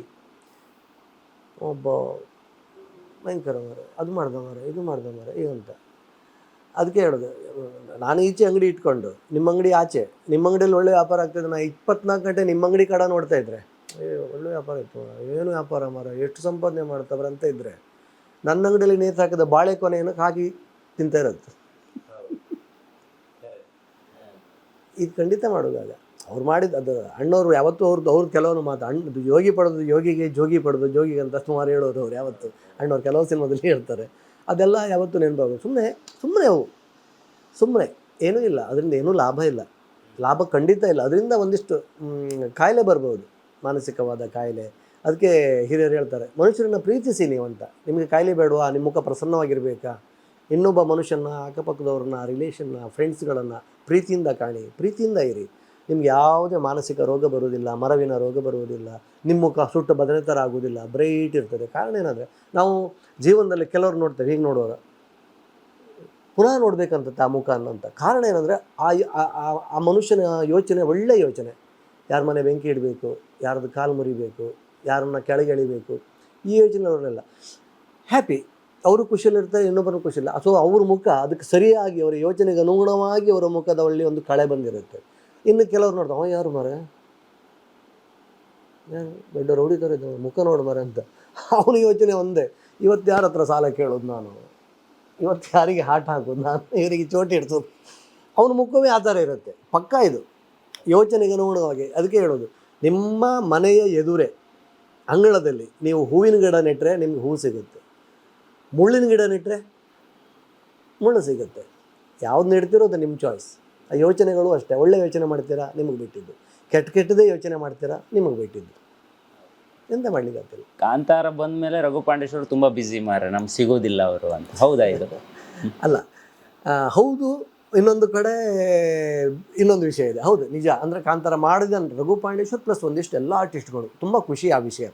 ಒಬ್ಬ ಭಯಂಕರ ಮರ ಅದು ಮಾಡ್ದ ಮರ ಇದು ಮಾಡ್ದ ಮರ ಅಂತ. ಅದಕ್ಕೆ ಹೇಳೋದು, ನಾನು ಈಚೆ ಅಂಗಡಿ ಇಟ್ಕೊಂಡು, ನಿಮ್ಮ ಅಂಗಡಿ ಆಚೆ, ನಿಮ್ಮ ಅಂಗಡಿಯಲ್ಲಿ ಒಳ್ಳೆ ವ್ಯಾಪಾರ ಆಗ್ತದೆ ನಾನು ಇಪ್ಪತ್ನಾಲ್ಕು ಗಂಟೆ ನಿಮ್ಮ ಅಂಗಡಿ ಕಡೆ ನೋಡ್ತಾ ಇದ್ರೆ ಒಳ್ಳೆ ವ್ಯಾಪಾರ ಇತ್ತು, ಏನು ವ್ಯಾಪಾರ ಮಾರ ಎಷ್ಟು ಸಂಪಾದನೆ ಮಾಡ್ತಾವ್ರೆ ಅಂತ ಇದ್ದರೆ ನನ್ನ ಅಂಗಡಿಯಲ್ಲಿ ನೇತು ಹಾಕಿದ ಬಾಳೆ ಕೊನೆಯನ್ನು ಹಾಕಿ ತಿಂತಾ ಇರೋದು. ಇದು ಖಂಡಿತ ಮಾಡೋದಾಗ ಅವ್ರು ಮಾಡಿದ ಅದು ಅಣ್ಣವ್ರು ಯಾವತ್ತೂ ಅವ್ರದ್ದು ಅವ್ರು ಕೆಲವೊಂದು ಮಾತು, ಅಣ್ಣ ಯೋಗಿ ಪಡೆದು ಯೋಗಿಗೆ ಜೋಗಿ ಪಡೆದು ಜೋಗಿಗೆ ಅಂತ ಸುಮಾರು ಹೇಳೋರು ಅವ್ರು ಯಾವತ್ತು. ಅಣ್ಣವ್ರು ಕೆಲವು ಸಿನಿಮಾದಲ್ಲಿ ಹೇಳ್ತಾರೆ. ಅದೆಲ್ಲ ಯಾವತ್ತೂ ನೆನಪಾಗೋದು. ಸುಮ್ಮನೆ ಸುಮ್ಮನೆ ಅವು. ಸುಮ್ಮನೆ ಏನೂ ಇಲ್ಲ. ಅದರಿಂದ ಏನೂ ಲಾಭ ಇಲ್ಲ. ಲಾಭ ಖಂಡಿತ ಇಲ್ಲ. ಅದರಿಂದ ಒಂದಿಷ್ಟು ಕಾಯಿಲೆ ಬರ್ಬೋದು. ಮಾನಸಿಕವಾದ ಕಾಯಿಲೆ. ಅದಕ್ಕೆ ಹಿರಿಯರು ಹೇಳ್ತಾರೆ, ಮನುಷ್ಯರನ್ನ ಪ್ರೀತಿಸಿ ನೀವು ಅಂತ ನಿಮಗೆ ಕಾಯಿಲೆ ಬೇಡವಾ? ನಿಮ್ಮ ಮುಖ ಪ್ರಸನ್ನವಾಗಿರಬೇಕಾ? ಇನ್ನೊಬ್ಬ ಮನುಷ್ಯನ ಅಕ್ಕಪಕ್ಕದವ್ರನ್ನ ರಿಲೇಷನ್ನ ಫ್ರೆಂಡ್ಸ್ಗಳನ್ನು ಪ್ರೀತಿಯಿಂದ ಕಾಣಿ, ಪ್ರೀತಿಯಿಂದ ಇರಿ. ನಿಮ್ಗೆ ಯಾವುದೇ ಮಾನಸಿಕ ರೋಗ ಬರುವುದಿಲ್ಲ, ಮರವಿನ ರೋಗ ಬರುವುದಿಲ್ಲ, ನಿಮ್ಮ ಮುಖ ಸುಟ್ಟು ಬದನೆ ಥರ ಆಗೋದಿಲ್ಲ ಬ್ರೈಟ್ ಇರ್ತದೆ. ಕಾರಣ ಏನಂದರೆ, ನಾವು ಜೀವನದಲ್ಲಿ ಕೆಲವರು ನೋಡ್ತೇವೆ, ಹೀಗೆ ನೋಡುವಾಗ. ಪುನಃ ನೋಡಬೇಕಂತ ಆ ಮುಖ ಅನ್ನೋಂಥ ಕಾರಣ ಏನಂದರೆ, ಆ ಆ- ಮನುಷ್ಯನ ಯೋಚನೆ ಒಳ್ಳೆಯ ಯೋಚನೆ. ಯಾರ ಮನೆ ಬೆಂಕಿ ಇಡಬೇಕು, ಯಾರದು ಕಾಲು ಮುರಿಬೇಕು, ಯಾರನ್ನ ಕೆಳಗೆ ಎಳಿಬೇಕು, ಈ ಯೋಚನೆ ಅವರನ್ನೆಲ್ಲ ಹ್ಯಾಪಿ ಅವರು ಖುಷಿಯಲ್ಲಿರ್ತಾರೆ, ಇನ್ನೊಬ್ಬರು ಖುಷಿಯಿಲ್ಲ. ಸೊ ಅವ್ರ ಮುಖ ಅದಕ್ಕೆ ಸರಿಯಾಗಿ ಅವರ ಯೋಚನೆಗೆ ಅನುಗುಣವಾಗಿ ಅವರ ಮುಖದ ಒಳ್ಳೆ ಒಂದು ಕಳೆ ಬಂದಿರುತ್ತೆ. ಇನ್ನು ಕೆಲವ್ರು ನೋಡ್ತಾರೆ, ಅವ ಯಾರು ಮರ ದೊಡ್ಡ ರೌಡಿ ಮುಖ ನೋಡು ಮರ ಅಂತ. ಅವನ ಯೋಚನೆ ಒಂದೇ, ಇವತ್ತು ಯಾರ ಹತ್ರ ಸಾಲ ಕೇಳೋದು ನಾನು? ಇವತ್ತು ಯಾರಿಗೆ ಹಾಟ್ ಹಾಕೋದು ನಾನು? ಇವರಿಗೆ ಚೋಟಿ ಇಡ್ಸೋದು? ಅವನ ಮುಖವೇ ಆ ಥರ ಇರುತ್ತೆ. ಪಕ್ಕ ಇದು. ಯೋಚನೆಗೆ ಅನುಗುಣವಾಗಿ ಅದಕ್ಕೆ ಹೇಳೋದು, ನಿಮ್ಮ ಮನೆಯ ಎದುರೇ, ಅಂಗಳದಲ್ಲಿ ನೀವು ಹೂವಿನ ಗಿಡ ನೆಟ್ಟರೆ ನಿಮ್ಗೆ ಹೂ ಸಿಗುತ್ತೆ. ಮುಳ್ಳಿನ ಗಿಡ ನೆಟ್ಟರೆ ಮುಳ್ಳು ಸಿಗುತ್ತೆ. ಯಾವ್ದು ನೆಡ್ತಿರೋ ಅದು ನಿಮ್ಮ ಚಾಯ್ಸ್ ಆ ಯೋಚನೆಗಳು ಅಷ್ಟೇ. ಒಳ್ಳೆ ಯೋಚನೆ ಮಾಡ್ತೀರಾ? ನಿಮಗೆ ಬಿಟ್ಟಿದ್ದು. ಕೆಟ್ಟ ಕೆಟ್ಟದೇ ಯೋಚನೆ ಮಾಡ್ತೀರಾ? ನಿಮಗೆ ಬಿಟ್ಟಿದ್ದು. ಎಂತ ಮಾಡ್ಲಿಕ್ಕೆ ಕಾಂತಾರ ಬಂದ ಮೇಲೆ ರಘು ಪಾಂಡೇಶ್ವರ್ ತುಂಬಾ ಬಿಸಿ ಮಾರ ನಮ್ಗೆ ಸಿಗೋದಿಲ್ಲ ಅವರು ಅಂತ. ಹೌದಾ ಇದು? ಅಲ್ಲ ಹೌದು ಇನ್ನೊಂದು ಕಡೆ ಇನ್ನೊಂದು ವಿಷಯ ಇದೆ. ಹೌದು ನಿಜ. ಅಂದರೆ ಕಾಂತಾರ ಮಾಡಿದ ರಘು ಪಾಂಡೇಶ್ವರ್ ಪ್ಲಸ್ ಒಂದಿಷ್ಟು ಎಲ್ಲ ಆರ್ಟಿಸ್ಟ್ಗಳು ತುಂಬ ಖುಷಿ ಆ ವಿಷಯ.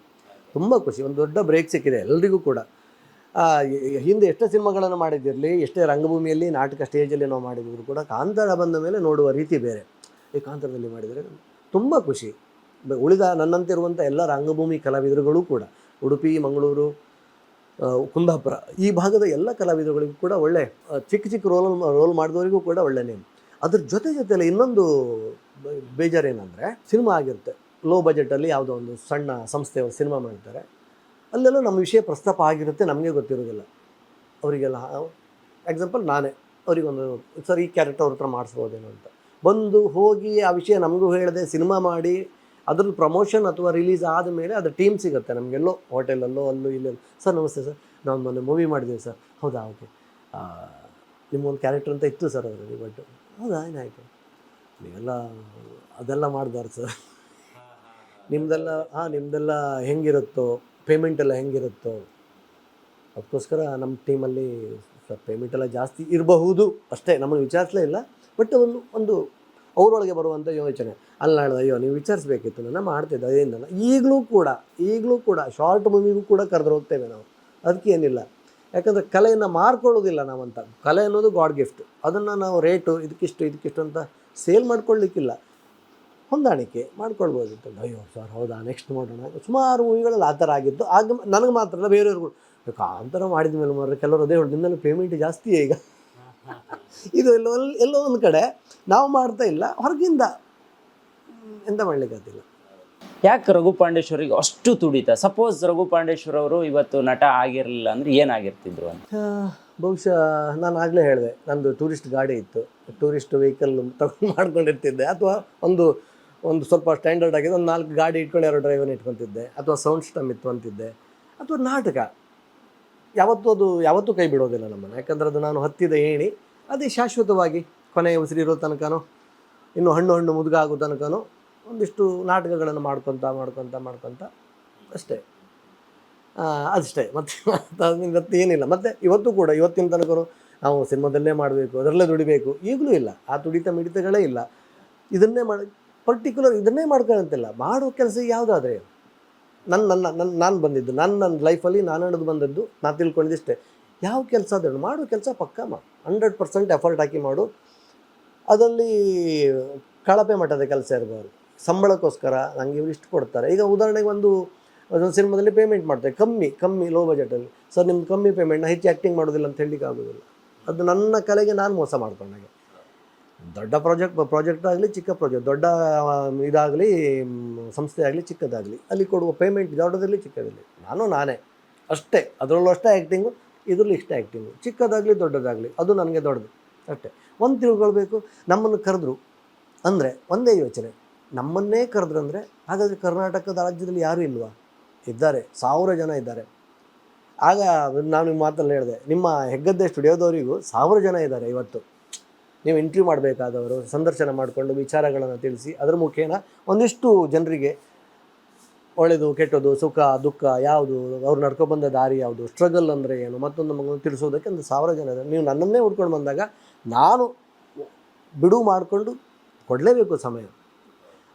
ತುಂಬ ಖುಷಿ. ಒಂದು ದೊಡ್ಡ ಬ್ರೇಕ್ ಸಿಕ್ಕಿದೆ ಎಲ್ರಿಗೂ ಕೂಡ. ಹಿಂದೆ ಎಷ್ಟೇ ಸಿನಿಮಾಗಳನ್ನು ಮಾಡಿದ್ದಿರಲಿ, ಎಷ್ಟೇ ರಂಗಭೂಮಿಯಲ್ಲಿ, ನಾಟಕ ಸ್ಟೇಜಲ್ಲಿ ನಾವು ಮಾಡಿದ್ರು ಕೂಡ ಕಾಂತಾರ ಬಂದ ಮೇಲೆ ನೋಡುವ ರೀತಿ ಬೇರೆ. ಈ ಕಾಂತಾರದಲ್ಲಿ ಮಾಡಿದರೆ ತುಂಬ ಖುಷಿ. ಉಳಿದ ನನ್ನಂತಿರುವಂಥ ಎಲ್ಲ ರಂಗಭೂಮಿ ಕಲಾವಿದರುಗಳು ಕೂಡ, ಉಡುಪಿ, ಮಂಗಳೂರು ಕುಂದಾಪುರ, ಈ ಭಾಗದ ಎಲ್ಲ ಕಲಾವಿದರುಗಳಿಗೂ ಕೂಡ ಒಳ್ಳೆ ಚಿಕ್ಕ ಚಿಕ್ಕ ರೋಲ್ ರೋಲ್ ಮಾಡಿದವರಿಗೂ ಕೂಡ ಒಳ್ಳೆ ನೇಮ್. ಅದ್ರ ಜೊತೆ ಜೊತೆಯಲ್ಲಿ ಇನ್ನೊಂದು ಬೇಜಾರೇನೆಂದರೆ, ಸಿನಿಮಾ ಆಗಿರುತ್ತೆ. ಲೋ ಬಜೆಟಲ್ಲಿ ಯಾವುದೋ ಒಂದು ಸಣ್ಣ ಸಂಸ್ಥೆಯವರು ಸಿನಿಮಾ ಮಾಡ್ತಾರೆ. ಅಲ್ಲೆಲ್ಲೋ ನಮ್ಮ ವಿಷಯ ಪ್ರಸ್ತಾಪ ಆಗಿರುತ್ತೆ, ನಮಗೆ ಗೊತ್ತಿರೋದಿಲ್ಲ. ಅವರಿಗೆಲ್ಲ ಎಕ್ಸಾಂಪಲ್ ನಾನೇ. ಅವರಿಗೊಂದು, ಸರ್, ಈ ಕ್ಯಾರೆಕ್ಟರ್ ಅವ್ರ ಹತ್ರ ಮಾಡಿಸ್ಬೋದೇನೋ ಅಂತ. ಬಂದು ಹೋಗಿ ಆ ವಿಷಯ ನಮಗೂ ಹೇಳದೆ ಸಿನಿಮಾ ಮಾಡಿ, ಅದ್ರದ್ದು ಪ್ರಮೋಷನ್ ಅಥವಾ ರಿಲೀಸ್ ಆದಮೇಲೆ ಅದು ಟೀಮ್ ಸಿಗುತ್ತೆ. ನಮಗೆಲ್ಲೋ ಹೋಟೆಲಲ್ಲೋ ಅಲ್ಲೂ ಇಲ್ಲೆಲ್ಲೋ ಸರ್, ನಮಸ್ತೆ ಸರ್. ನಾವು ಮೊನ್ನೆ ಮೂವಿ ಮಾಡಿದ್ದೀವಿ ಸರ್. ಹೌದಾ? ಓಕೆ. ನಿಮ್ಮೊಂದು ಕ್ಯಾರೆಕ್ಟರ್ ಅಂತ ಇತ್ತು ಸರ್ ಅದರಲ್ಲಿ ಬಟ್ ಹೌದಾ? ಏನಾಯಿತು? ನೀವೆಲ್ಲ, ಅದೆಲ್ಲ ಮಾಡ್ಬಾರ್ದು ಸರ್. ನಿಮ್ಮದೆಲ್ಲ ಹಾಂ ನಿಮ್ಮದೆಲ್ಲ ಹೆಂಗಿರುತ್ತೋ ಪೇಮೆಂಟ್ ಎಲ್ಲ ಹೆಂಗಿರುತ್ತೋ, ಅದಕ್ಕೋಸ್ಕರ ನಮ್ಮ ಟೀಮಲ್ಲಿ ಸ್ವಲ್ಪ ಪೇಮೆಂಟ್ ಎಲ್ಲ ಜಾಸ್ತಿ ಇರಬಹುದು ಅಷ್ಟೇ, ನಮ್ಮನ್ನು ವಿಚಾರಿಸಲೇ ಇಲ್ಲ. ಬಟ್ ಒಂದು ಒಂದು ಅವರೊಳಗೆ ಬರುವಂಥ ಯೋಚನೆ, ಅಲ್ಲ ಅಯ್ಯೋ, ನೀವು ವಿಚಾರಿಸ್ಬೇಕಿತ್ತು ನಾನು ಮಾಡ್ತಿದ್ದೆ ಅದೇನಲ್ಲ, ಈಗಲೂ ಕೂಡ ಈಗಲೂ ಕೂಡ ಶಾರ್ಟ್ ಮೂವಿಗೂ ಕೂಡ ಕರೆದ್ರು ಹೋಗ್ತೇವೆ ನಾವು, ಅದಕ್ಕೆ ಏನಿಲ್ಲ. ಯಾಕಂದರೆ ಕಲೆಯನ್ನು ಮಾರ್ಕೊಳ್ಳೋದಿಲ್ಲ ನಾವಂತ, ಕಲೆ ಅನ್ನೋದು ಗಾಡ್ ಗಿಫ್ಟ್ ಅದನ್ನು ನಾವು ರೇಟು ಇದಕ್ಕಿಷ್ಟು ಇದಕ್ಕಿಷ್ಟು ಅಂತ ಸೇಲ್ ಮಾಡ್ಕೊಳ್ಳಿಕ್ಕಿಲ್ಲ ಹೊಂದಾಣಿಕೆ ಮಾಡ್ಕೊಳ್ಬೋದಿತ್ತು ಅಯ್ಯೋ ಸರ್ ಹೌದಾ? ನೆಕ್ಸ್ಟ್ ಮಾಡೋಣ ಸುಮಾರು ಮೂವಿಗಳಲ್ಲಿ ಆ ಥರ ಆಗಿತ್ತು ಆಗ ನನಗೆ ಮಾತ್ರ ಅಲ್ಲ ಬೇರೆಯವ್ರಿಗೂ ಕಾಂತರ ಮಾಡಿದ ಮೇಲೆ ಮಾರ್ರೆ ಕೆಲವರು ಅದೇ ಹೇಳಿದ್ರು ನಿಮ್ಮಲ್ಲಿ ಪೇಮೆಂಟ್ ಜಾಸ್ತಿ ಈಗ. ಇದು ಎಲ್ಲೋ ಎಲ್ಲೋ ಒಂದು ಕಡೆ ನಾವು ಮಾಡ್ತಾ ಇಲ್ಲ ಹೊರಗಿಂದ. ಎಂತ ಮಾಡಲಿಕ್ಕಾಗ್ತಿಲ್ಲ ಯಾಕೆ ರಘು ಪಾಂಡೇಶ್ವರಿಗೆ ಅಷ್ಟು ತುಡಿತ? ಸಪೋಸ್ ರಘು ಪಾಂಡೇಶ್ವರ ಅವರು ಇವತ್ತು ನಟ ಆಗಿರಲಿಲ್ಲ ಅಂದ್ರೆ ಏನಾಗಿರ್ತಿದ್ರು ಅಂತ? ಬಹುಶಃ ನಾನು ಆಗಲೇ ಹೇಳಿದೆ ನಂದು ಟೂರಿಸ್ಟ್ ಗಾಡಿ ಇತ್ತು. ಟೂರಿಸ್ಟ್ ವೆಹಿಕಲ್ ತಗೊಂಡು ಮಾಡ್ಕೊಂಡಿರ್ತಿದ್ದೆ. ಅಥವಾ ಒಂದು ಒಂದು ಸ್ವಲ್ಪ ಸ್ಟ್ಯಾಂಡರ್ಡ್ ಆಗಿದೆ. ಒಂದು ನಾಲ್ಕು ಗಾಡಿ ಇಟ್ಕೊಂಡು ಎರಡು ಡ್ರೈವರ್ ಇಟ್ಕೊತಿದ್ದೆ. ಅಥವಾ ಸೌಂಡ್ ಸಿಸ್ಟಮ್ ಇತ್ತು ಅಂತಿದ್ದೆ. ಅಥವಾ ನಾಟಕ. ಯಾವತ್ತೂ ಅದು, ಯಾವತ್ತೂ ಕೈ ಬಿಡೋದಿಲ್ಲ ನಮ್ಮನ್ನು. ಯಾಕಂದರೆ ಅದು ನಾನು ಹತ್ತಿದ ಏಣಿ. ಅದೇ ಶಾಶ್ವತವಾಗಿ ಕೊನೆಯ ಉಸಿರಿರೋ ತನಕನೋ, ಇನ್ನು ಹಣ್ಣು ಹಣ್ಣು ಮುದುಗ ಆಗೋ ತನಕನೋ ಒಂದಿಷ್ಟು ನಾಟಕಗಳನ್ನು ಮಾಡ್ಕೊತ ಮಾಡ್ಕೊತ ಮಾಡ್ಕೊತ ಅಷ್ಟೇ. ಅಷ್ಟೇ ಮತ್ತೆ ಇವತ್ತು ಏನಿಲ್ಲ. ಮತ್ತು ಇವತ್ತು ಕೂಡ, ಇವತ್ತಿನ ತನಕ ನಾವು ಸಿನಿಮಾದಲ್ಲೇ ಮಾಡಬೇಕು, ಅದರಲ್ಲೇ ದುಡಿಬೇಕು. ಈಗಲೂ ಇಲ್ಲ. ಆ ತುಡಿತ ಮಿಡಿತಗಳೇ ಇಲ್ಲ. ಇದನ್ನೇ ಮಾಡಿ ಪರ್ಟಿಕ್ಯುಲರ್ ಇದನ್ನೇ ಮಾಡ್ಕೊಳ್ಳಂತಿಲ್ಲ. ಮಾಡೋ ಕೆಲಸ ಯಾವುದಾದ್ರೆ ನನ್ನ ನನ್ನ ನನ್ನ ನಾನು ಬಂದಿದ್ದು ನನ್ನ ನನ್ನ ಲೈಫಲ್ಲಿ ನಾನು ನಡೆದು ಬಂದದ್ದು, ನಾನು ತಿಳ್ಕೊಂಡಿದ್ದಿಷ್ಟೇ. ಯಾವ ಕೆಲಸ ಅದನ್ನು ಮಾಡೋ ಕೆಲಸ ಪಕ್ಕ ಮಾ ಹಂಡ್ರೆಡ್ ಪರ್ಸೆಂಟ್ ಎಫರ್ಟ್ ಹಾಕಿ ಮಾಡು. ಅದರಲ್ಲಿ ಕಳಪೆ ಮಟ್ಟದ ಕೆಲಸ ಇರಬಾರ್ದು ಸಂಬಳಕ್ಕೋಸ್ಕರ ನನಗೆ ಇವ್ರು ಇಷ್ಟು ಕೊಡ್ತಾರೆ. ಈಗ ಉದಾಹರಣೆಗೆ ಒಂದು ಅದೊಂದು ಸಿನಿಮಾದಲ್ಲಿ ಪೇಮೆಂಟ್ ಮಾಡ್ತಾರೆ. ಕಮ್ಮಿ ಕಮ್ಮಿ ಲೋ ಬಜೆಟಲ್ಲಿ ಸರ್, ನಿಮ್ದು ಕಮ್ಮಿ ಪೇಮೆಂಟ್ನ ಹೆಚ್ಚು ಆ್ಯಕ್ಟಿಂಗ್ ಮಾಡೋದಿಲ್ಲ ಅಂತ ಹೇಳಲಿಕ್ಕೆ ಆಗೋದಿಲ್ಲ. ಅದು ನನ್ನ ಕಲೆಗೆ ನಾನು ಮೋಸ ಮಾಡ್ಕೊಂಡಾಗೆ. ದೊಡ್ಡ ಪ್ರಾಜೆಕ್ಟ್ ಪ್ರಾಜೆಕ್ಟ್ ಆಗಲಿ ಚಿಕ್ಕ ಪ್ರಾಜೆಕ್ಟ್ ದೊಡ್ಡ ಇದಾಗಲಿ ಸಂಸ್ಥೆ ಆಗಲಿ ಚಿಕ್ಕದಾಗಲಿ, ಅಲ್ಲಿ ಕೊಡುವ ಪೇಮೆಂಟ್ ದೊಡ್ಡದಿರಲಿ ಚಿಕ್ಕದಿರಲಿ ನಾನು ನಾನೇ. ಅಷ್ಟೇ. ಅದರಲ್ಲೂ ಅಷ್ಟೇ ಆ್ಯಕ್ಟಿಂಗು ಇದರಲ್ಲೂ ಇಷ್ಟೇ ಆ್ಯಕ್ಟಿಂಗು ಚಿಕ್ಕದಾಗಲಿ ದೊಡ್ಡದಾಗಲಿ, ಅದು ನನಗೆ ದೊಡ್ಡದು. ಅಷ್ಟೇ. ಒಂದು ತಿಳ್ಕೊಳ್ಬೇಕು ನಮ್ಮನ್ನು ಕರೆದ್ರು ಅಂದರೆ ಒಂದೇ ಯೋಚನೆ. ನಮ್ಮನ್ನೇ ಕರೆದ್ರು ಅಂದರೆ, ಹಾಗಾದರೆ ಕರ್ನಾಟಕದ ರಾಜ್ಯದಲ್ಲಿ ಯಾರೂ ಇಲ್ವಾ? ಇದ್ದಾರೆ. ಸಾವಿರ ಜನ ಇದ್ದಾರೆ. ಆಗ ನಾನು ನಿಮ್ಮ ಮಾತಲ್ಲಿ ಹೇಳಿದೆ, ನಿಮ್ಮ ಹೆಗ್ಗದ್ದೆ ಸ್ಟುಡಿಯೋದವರಿಗೂ ಸಾವಿರ ಜನ ಇದ್ದಾರೆ ಇವತ್ತು. ನೀವು ಇಂಟ್ರ್ಯೂ ಮಾಡಬೇಕಾದವರು, ಸಂದರ್ಶನ ಮಾಡಿಕೊಂಡು ವಿಚಾರಗಳನ್ನು ತಿಳಿಸಿ, ಅದರ ಮುಖೇನ ಒಂದಿಷ್ಟು ಜನರಿಗೆ ಒಳ್ಳೆಯದು ಕೆಟ್ಟದ್ದು ಸುಖ, ದುಃಖ ಯಾವುದು, ಅವ್ರು ನಡ್ಕೊಬಂದ ದಾರಿ ಯಾವುದು ಸ್ಟ್ರಗಲ್ ಅಂದರೆ ಏನು, ಮತ್ತೊಂದು ಮಗು ತಿಳಿಸೋದಕ್ಕೆ ಒಂದು ಸಾವಿರ ಜನ ಇದೆ ನೀವು ನನ್ನನ್ನೇ ಹುಡ್ಕೊಂಡು ಬಂದಾಗ ನಾನು ಬಿಡುವು ಮಾಡಿಕೊಂಡು ಕೊಡಲೇಬೇಕು ಸಮಯ.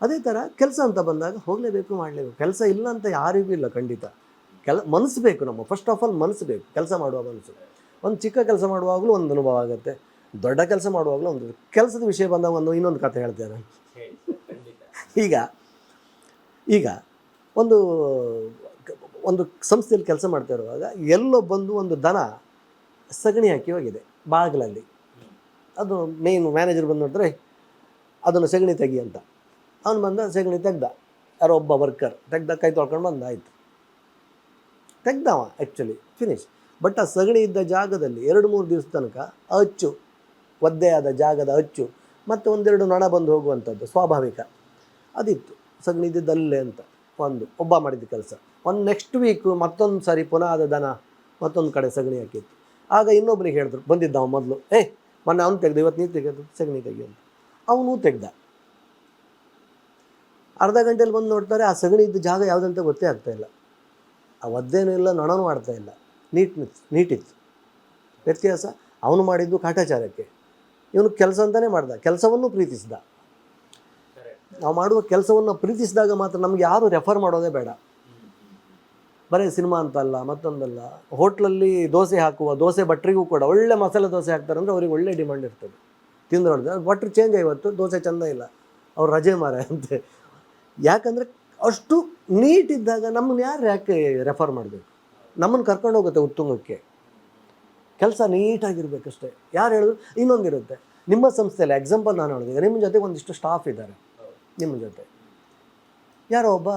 ಅದೇ ಥರ ಕೆಲಸ ಅಂತ ಬಂದಾಗ ಹೋಗಲೇಬೇಕು, ಮಾಡಲೇಬೇಕು. ಕೆಲಸ ಇಲ್ಲ ಅಂತ ಯಾರಿಗೂ ಇಲ್ಲ ಖಂಡಿತ. ಕೆಲ, ಮನಸ್ಸು ಬೇಕು ನಮ್ಮ ಫಸ್ಟ್ ಆಫ್ ಆಲ್ ಮನಸ್ಸು ಬೇಕು. ಕೆಲಸ ಮಾಡುವ ಮನಸ್ಸು. ಒಂದು ಚಿಕ್ಕ ಕೆಲಸ ಮಾಡುವಾಗಲೂ ಒಂದು ಅನುಭವ ಆಗುತ್ತೆ. ದೊಡ್ಡ ಕೆಲಸ ಮಾಡುವಾಗಲೂ ಒಂದು ಕೆಲಸದ ವಿಷಯ ಬಂದಾಗ ಒಂದು ಇನ್ನೊಂದು ಕತೆ ಹೇಳ್ತೇನೆ. ಈಗ ಈಗ ಒಂದು ಒಂದು ಸಂಸ್ಥೆಯಲ್ಲಿ ಕೆಲಸ ಮಾಡ್ತಾ ಇರುವಾಗ ಎಲ್ಲೋ ಬಂದು ಒಂದು ದನ ಸಗಣಿ ಹಾಕಿ ಹೋಗಿದೆ ಬಾಗಿಲಲ್ಲಿ. ಅದು ಮೇನ್ ಮ್ಯಾನೇಜರ್ ಬಂದು ನೋಡಿದ್ರೆ, ಅದನ್ನು ಸಗಣಿ ತೆಗಿ ಅಂತ. ಅವನು ಬಂದ, ಸಗಣಿ ತೆಗ್ದ. ಯಾರೋ ಒಬ್ಬ ವರ್ಕರ್ ತೆಗ್ದ, ಕೈ ತೊಳ್ಕೊಂಡು ಬಂದ, ಆಯಿತು. ತೆಗ್ದವ ಆ್ಯಕ್ಚುಲಿ ಫಿನಿಶ್ ಬಟ್ ಆ ಸಗಣಿ ಇದ್ದ ಜಾಗದಲ್ಲಿ ಎರಡು ಮೂರು ದಿವಸ ತನಕ ಅಚ್ಚು ಒದ್ದೆಯಾದ ಜಾಗದ ಅಚ್ಚು ಮತ್ತು ಒಂದೆರಡು ನೊಣ ಬಂದು ಹೋಗುವಂಥದ್ದು, ಸ್ವಾಭಾವಿಕ. ಅದಿತ್ತು. ಸಗಣಿ ಇದ್ದಿದ್ದಲ್ಲೇ ಅಂತ ಒಂದು, ಒಬ್ಬ ಮಾಡಿದ ಕೆಲಸ. ಒಂದು ನೆಕ್ಸ್ಟ್ ವೀಕು ಮತ್ತೊಂದು ಸಾರಿ ಪುನಃ ಅದು ದನ ಮತ್ತೊಂದು ಕಡೆ ಸಗಣಿ ಹಾಕಿತ್ತು. ಆಗ ಇನ್ನೊಬ್ರಿಗೆ ಹೇಳಿದ್ರು, ಬಂದಿದ್ದ ಅವನು ಮೊದಲು ಏ ಮೊನ್ನೆ ಅವ್ನು ತೆಗೆದು, ಇವತ್ತು ನೀರು ತೆಗೆದು, ಸಗಣಿ ಅಂತ. ಅವನು ತೆಗ್ದ. ಅರ್ಧ ಗಂಟೆಯಲ್ಲಿ ಬಂದು ನೋಡ್ತಾರೆ, ಆ ಸಗಣಿ ಇದ್ದ ಜಾಗ ಯಾವುದಂತ ಗೊತ್ತೇ ಆಗ್ತಾ ಇಲ್ಲ. ಆ ಒದ್ದೇನೂ ಇಲ್ಲ, ನೊಣನೂ ಮಾಡ್ತಾ ಇಲ್ಲ. ನೀಟ್ ನೀಟಿತ್ತು ವ್ಯತ್ಯಾಸ, ಅವನು ಮಾಡಿದ್ದು ಕಾಟಾಚಾರಕ್ಕೆ. ಇವನು ಕೆಲಸ ಅಂತಲೇ ಮಾಡ್ದ, ಕೆಲಸವನ್ನು ಪ್ರೀತಿಸಿದ. ನಾವು ಮಾಡುವ ಕೆಲಸವನ್ನು ಪ್ರೀತಿಸಿದಾಗ ಮಾತ್ರ ನಮ್ಗೆ ಯಾರು ರೆಫರ್ ಮಾಡೋದೇ ಬೇಡ. ಬರೀ ಸಿನಿಮಾ ಅಂತಲ್ಲ, ಮತ್ತೊಂದಲ್ಲ, ಹೋಟ್ಲಲ್ಲಿ ದೋಸೆ ಹಾಕುವ, ದೋಸೆ ಭಟ್ರಿಗೂ ಕೂಡ ಒಳ್ಳೆ ಮಸಾಲೆ ದೋಸೆ ಹಾಕ್ತಾರೆ ಅಂದರೆ ಅವ್ರಿಗೆ ಒಳ್ಳೆ ಡಿಮಾಂಡ್ ಇರ್ತದೆ. ತಿಂದು ನೋಡಿದ್ರೆ ಭಟ್ರು ಚೇಂಜ್ ಇವತ್ತು ದೋಸೆ ಚೆಂದ ಇಲ್ಲ, ಅವ್ರು ರಜೆ ಮಾರೆ ಅಂತೆ. ಯಾಕಂದರೆ ಅಷ್ಟು ನೀಟ್ ಇದ್ದಾಗ ನಮ್ಮನ್ನು ಯಾರು ಯಾಕೆ ರೆಫರ್ ಮಾಡಬೇಕು? ನಮ್ಮನ್ನು ಕರ್ಕೊಂಡು ಹೋಗುತ್ತೆ ಉತ್ತುಂಗಕ್ಕೆ. ಕೆಲಸ ನೀಟಾಗಿರ್ಬೇಕಷ್ಟೇ. ಯಾರು ಹೇಳಿದ್ರು ಇನ್ನೊಂದಿರುತ್ತೆ. ನಿಮ್ಮ ಸಂಸ್ಥೆಯಲ್ಲಿ ಎಕ್ಸಾಂಪಲ್ ನಾನು ಹೇಳಿದೆ. ನಿಮ್ಮ ಜೊತೆ ಒಂದಿಷ್ಟು ಸ್ಟಾಫ್ ಇದ್ದಾರೆ. ನಿಮ್ಮ ಜೊತೆ. ಯಾರೋ ಒಬ್ಬ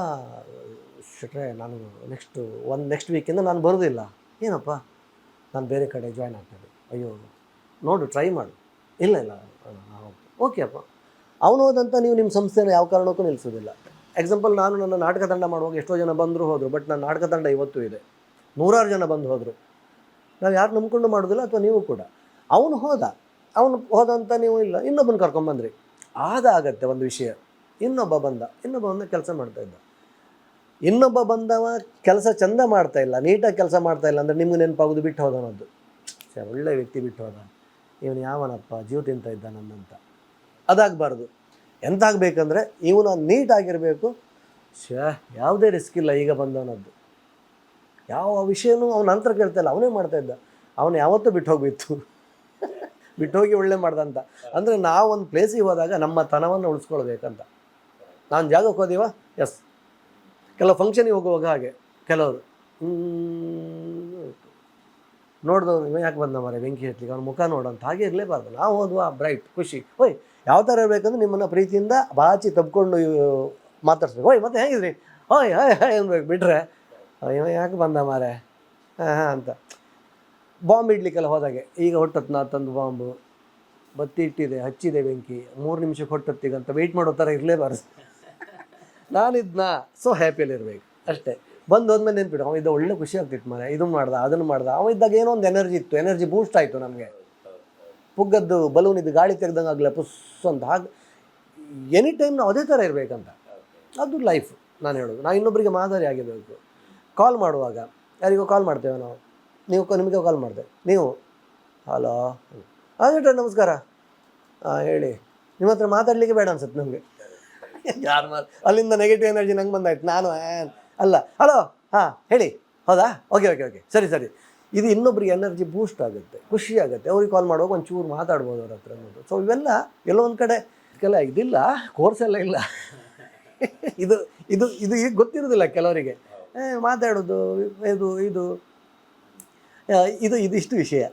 ಶಟ್ರೆ ನಾನು ನೆಕ್ಸ್ಟು ಒಂದು ನೆಕ್ಸ್ಟ್ ವೀಕಿಂದ ನಾನು ಬರೋದಿಲ್ಲ. ಏನಪ್ಪ? ನಾನು ಬೇರೆ ಕಡೆ ಜಾಯ್ನ್ ಆಗ್ತೇನೆ ಅಯ್ಯೋ, ನೋಡು ಟ್ರೈ ಮಾಡು. ಇಲ್ಲ ಇಲ್ಲ. ಓಕೆ ಅಪ್ಪ. ಅವನು ಹೋದಂಥ ನೀವು ನಿಮ್ಮ ಸಂಸ್ಥೆನ ಯಾವ ಕಾರಣಕ್ಕೂ ನಿಲ್ಲಿಸೋದಿಲ್ಲ ಎಕ್ಸಾಂಪಲ್ ನಾನು ನನ್ನ ನಾಟಕ ತಂಡ ಮಾಡುವಾಗ ಎಷ್ಟೋ ಜನ ಬಂದರೂ ಹೋದರು ಬಟ್ ನನ್ನ ನಾಟಕ ತಂಡ ಇವತ್ತು ಇದೆ. ನೂರಾರು ಜನ ಬಂದು ಹೋದರು. ನಾವು ಯಾರು ನಂಬ್ಕೊಂಡು ಮಾಡೋದಿಲ್ಲ ಅಥವಾ ನೀವು ಕೂಡ. ಅವನು ಹೋದ. ಅವನು ಹೋದಂತ ನೀವು ಇಲ್ಲ. ಇನ್ನೊಬ್ಬನ ಕರ್ಕೊಂಬಂದ್ರಿ ಆಗ ಆಗತ್ತೆ ಒಂದು ವಿಷಯ. ಇನ್ನೊಬ್ಬ ಬಂದ. ಇನ್ನೊಬ್ಬ ಬಂದ ಕೆಲಸ ಮಾಡ್ತಾ ಇದ್ದ. ಇನ್ನೊಬ್ಬ ಬಂದವ ಕೆಲಸ ಚಂದ ಮಾಡ್ತಾ ಇಲ್ಲ. ನೀಟಾಗಿ ಕೆಲಸ ಮಾಡ್ತಾ ಇಲ್ಲ ಅಂದರೆ ನಿಮ್ಗೆ ನೆನಪಾಗೋದು ಬಿಟ್ಟು ಹೋದವನದ್ದು ಸರ್ ಒಳ್ಳೆ ವ್ಯಕ್ತಿ ಬಿಟ್ಟು ಹೋದ. ಇವನು ಯಾವನಪ್ಪ? ಜೀವ ತಿಂತ ಇದ್ದ ನನ್ನಂತ. ಅದಾಗಬಾರ್ದು. ಎಂತಾಗಬೇಕಂದ್ರೆ ಇವನು ನೀಟಾಗಿರಬೇಕು ಶ್ಯಾ ಯಾವುದೇ ರಿಸ್ಕ್ ಇಲ್ಲ ಈಗ ಬಂದವನದ್ದು. ಯಾವ ವಿಷಯನೂ ಅವನ ನಂತರ ಕೇಳ್ತಾ ಇಲ್ಲ. ಅವನೇ ಮಾಡ್ತಾ ಇದ್ದ. ಅವನು ಯಾವತ್ತೂ ಬಿಟ್ಟು ಹೋಗ್ಬಿತ್ತು ಬಿಟ್ಟು ಹೋಗಿ ಒಳ್ಳೆ ಮಾಡ್ದಂತ. ಅಂದರೆ ನಾವು ಒಂದು ಪ್ಲೇಸಿಗೆ ಹೋದಾಗ ನಮ್ಮ ತನವನ್ನು ಉಳಿಸ್ಕೊಳ್ಬೇಕಂತ. ನಾನು ಜಾಗಕ್ಕೆ ಹೋದೀವ? ಎಸ್ ಕೆಲವು ಫಂಕ್ಷನಿಗೆ ಹೋಗುವಾಗ ಹಾಗೆ. ಕೆಲವರು ನೋಡಿದವ್ರು ಇವ ಯಾಕೆ ಬಂದ ಮರೆ ಬೆಂಕಿ ಹತ್ಲಿಕ್ಕೆ ಅವ್ನ ಮುಖ ನೋಡಂತ. ಹಾಗೆ ಇರಲೇಬಾರ್ದು. ನಾವು ಹೋದ್ವಾ ಬ್ರೈಟ್ ಖುಷಿ. ಓಯ್, ಯಾವ ಥರ ಇರಬೇಕಂದ್ರೆ ನಿಮ್ಮನ್ನು ಪ್ರೀತಿಯಿಂದ ಬಾಚಿ ತಬ್ಕೊಂಡು ಮಾತಾಡ್ಸ್ಬೇಕು. ಓಯ್, ಮತ್ತೆ ಹೇಗಿದ್ರಿ? ಓಯ್ ಹಾಯ್ ಹಾಯ್ ಅನ್ಬೇಕು ಬಿಟ್ರೆ ಇವ ಯಾಕೆ ಬಂದ ಮಾರೆ ಹಾಂ ಹಾಂ ಅಂತ. ಬಾಂಬ್ ಇಡ್ಲಿಕ್ಕೆಲ್ಲ ಹೋದಾಗೆ. ಈಗ ಹೊಟ್ಟತ್ತು ನಾ ತಂದು ಬಾಂಬು. ಬತ್ತಿ ಇಟ್ಟಿದೆ, ಹಚ್ಚಿದೆ ಬೆಂಕಿ. ಮೂರು ನಿಮಿಷಕ್ಕೆ ಹೊಟ್ಟತ್ತೀಗ ಅಂತ ವೆಯ್ಟ್ ಮಾಡೋ ಥರ ಇರಲೇಬಾರ್ದು. ನಾನಿದ್ನ ಸೊ ಹ್ಯಾಪಿಯಲ್ಲಿ ಇರಬೇಕು. ಅಷ್ಟೇ. ಬಂದು ಹೋದ್ಮೇಲೆ ನೆನ್ಪಿಡು, ಅವ ಇದು ಒಳ್ಳೆ ಖುಷಿ ಆಗ್ತಿತ್ತು ಮನೆ ಇದು ಮಾಡ್ದ, ಅದನ್ನು ಮಾಡ್ದ. ಅವ ಇದ್ದಾಗ ಏನೋ ಒಂದು ಎನರ್ಜಿ ಇತ್ತು. ಎನರ್ಜಿ ಬೂಸ್ಟ್ ಆಯಿತು ನಮಗೆ. ಪುಗ್ಗದ್ದು ಬಲೂನ್ ಇದು ಗಾಳಿ ತೆಗ್ದಂಗೆ ಆಗಲ್ಲ ಪುಸ್ ಅಂತ. ಹಾಗೆ ಎನಿ ಟೈಮ್ ನಾವು ಅದೇ ಥರ ಇರಬೇಕಂತ. ಅದು ಲೈಫ್ ನಾನು ಹೇಳೋದು. ನಾನು ಇನ್ನೊಬ್ಬರಿಗೆ ಮಾದರಿ ಆಗಿರಬೇಕು. ಕಾಲ್ ಮಾಡುವಾಗ, ಯಾರಿಗೋ ಕಾಲ್ ಮಾಡ್ತೇವೆ ನಾವು. ನೀವು ನಿಮಗೆ ಕಾಲ್ ಮಾಡಿದೆ ನೀವು ಹಲೋ ಹಾಂ ನಮಸ್ಕಾರ. ಹಾಂ, ಹೇಳಿ. ನಿಮ್ಮ ಹತ್ರ ಮಾತಾಡಲಿಕ್ಕೆ ಬೇಡ ಅನ್ಸುತ್ತೆ ನಮಗೆ. ಯಾರು ಮಾತು, ಅಲ್ಲಿಂದ ನೆಗೆಟಿವ್ ಎನರ್ಜಿ ನಂಗೆ ಬಂದಾಯ್ತು. ನಾನು ಅಲ್ಲ. ಹಲೋ ಹಾಂ, ಹೇಳಿ. ಹೌದಾ? ಓಕೆ ಓಕೆ ಓಕೆ ಸರಿ ಸರಿ. ಇದು ಇನ್ನೊಬ್ರಿಗೆ ಎನರ್ಜಿ ಬೂಸ್ಟ್ ಆಗುತ್ತೆ. ಖುಷಿ ಆಗುತ್ತೆ. ಅವ್ರಿಗೆ ಕಾಲ್ ಮಾಡುವಾಗ ಒಂಚೂರು ಮಾತಾಡ್ಬೋದು ಅವ್ರ ಹತ್ರ ಅನ್ನೋದು. ಸೊ ಇವೆಲ್ಲ ಎಲ್ಲೋ ಒಂದು ಕಡೆ ಕೆಲ ಇದಿಲ್ಲ ಕೋರ್ಸ್ ಎಲ್ಲ ಇಲ್ಲ. ಇದು ಇದು ಇದು ಈಗ ಗೊತ್ತಿರೋದಿಲ್ಲ ಕೆಲವರಿಗೆ. ಮಾತಾಡೋದು ಇದು ಇದು. ಇದು ಇದಿಷ್ಟು ವಿಷಯ.